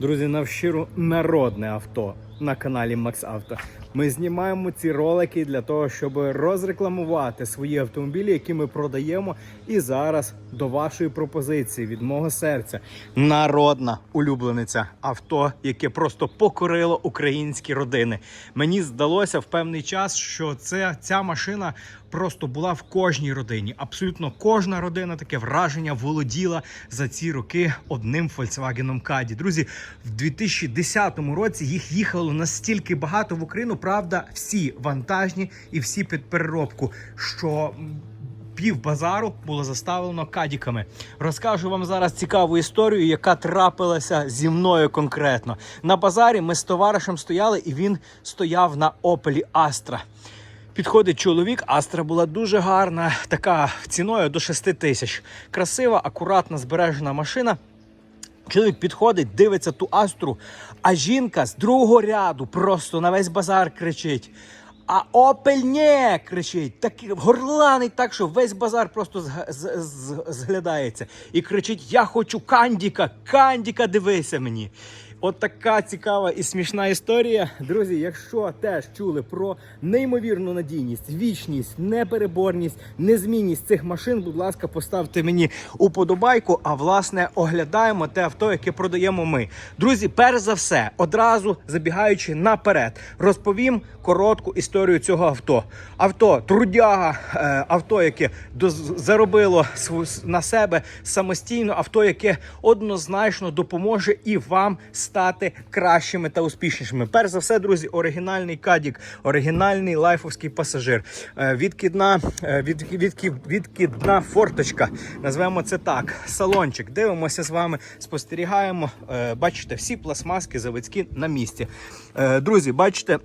Друзі, навщиру народне авто на каналі Max Auto. Ми знімаємо ці ролики для того, щоб розрекламувати свої автомобілі, які ми продаємо. І зараз до вашої пропозиції від мого серця. Народна улюблениця авто, яке просто покорило українські родини. Мені здалося в певний час, що це ця машина просто була в кожній родині. Абсолютно кожна родина таке враження володіла за ці роки одним Volkswagen Caddy. Друзі, в 2010 році їх їхало настільки багато в Україну. Правда, всі вантажні і всі під переробку. Що Пів базару було заставлено кадіками. Розкажу вам зараз цікаву історію, яка трапилася зі мною конкретно. На базарі ми з товаришем стояли, і він стояв на Opel Astra. Підходить чоловік, Астра була дуже гарна, така ціною до 6 тисяч. Красива, акуратна, збережена машина. Чоловік підходить, дивиться ту астру, а жінка з другого ряду просто на весь базар кричить. А Опель не кричить, так горланить так, що весь базар просто з, з- з- зглядається і кричить: Я хочу кандіка, кандіка, дивися мені. От така цікава і смішна історія. Друзі, якщо теж чули про неймовірну надійність, вічність, непереборність, незмінність цих машин, будь ласка, поставте мені уподобайку. А власне оглядаємо те авто, яке продаємо ми. Друзі, перш за все, одразу забігаючи наперед, розповім коротку історію цього авто. Авто трудяга, е, авто, яке заробило на себе самостійно, авто, яке однозначно допоможе і вам стати кращими та успішнішими. Перш за все, друзі, оригінальний кадік, оригінальний лайфовський пасажир, е, відкидна, е, від, відки- відкидна форточка. Назвемо це так. Салончик. Дивимося з вами, спостерігаємо. Е, Бачите, всі пластмаски заводські на місці. Друзі, бачите,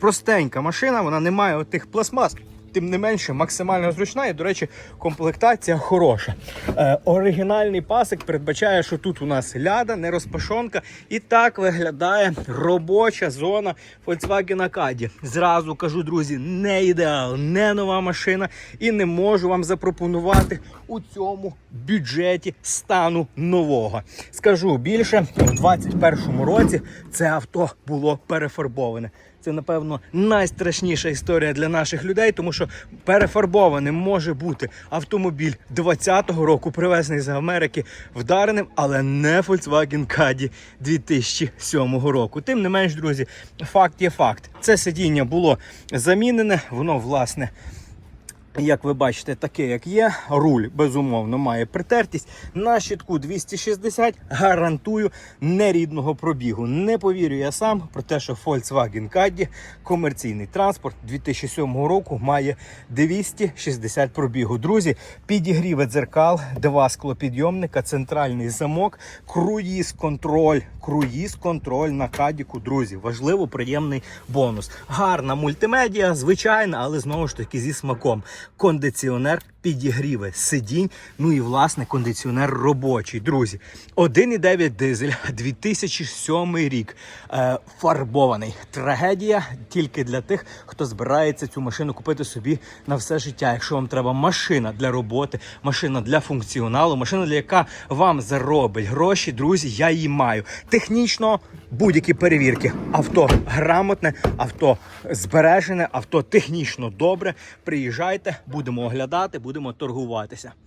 простенька машина, вона не має отих пластмас. Тим не менше, максимально зручна і, до речі, комплектація хороша. Е, оригінальний пасик передбачає, що тут у нас ляда, не розпашонка. І так виглядає робоча зона Volkswagen Caddy. Зразу кажу, друзі, не ідеал, не нова машина. І не можу вам запропонувати у цьому бюджеті стану нового. Скажу більше, в 2021 році це авто було перефарбоване. Це, напевно, найстрашніша історія для наших людей, тому що перефарбованим може бути автомобіль 20-го року, привезений з Америки, вдареним, але не Volkswagen Caddy 2007 року. Тим не менш, друзі, факт є факт. Це сидіння було замінене, воно, власне. Як ви бачите, таке як є, руль безумовно має притертість. На щитку 260 гарантую нерідного пробігу. Не повірю я сам про те, що Volkswagen Caddy, комерційний транспорт 2007 року має 260 пробігу. Друзі, підігріве дзеркал, два склопідйомника, центральний замок, круїз контроль. Круїз контроль на кадіку, друзі. Важливо, приємний бонус. Гарна мультимедіа, звичайна, але знову ж таки зі смаком. Кондиціонер підігріве сидінь. Ну і власне кондиціонер робочий. Друзі, 1,9 дизель, 2007 рік. Е, фарбований. Трагедія тільки для тих, хто збирається цю машину купити собі на все життя. Якщо вам треба машина для роботи, машина для функціоналу, машина, для яка вам заробить гроші, друзі, я її маю. Технічно будь-які перевірки. Авто грамотне, авто збережене, авто технічно добре. Приїжджайте, будемо оглядати, будемо торгуватися.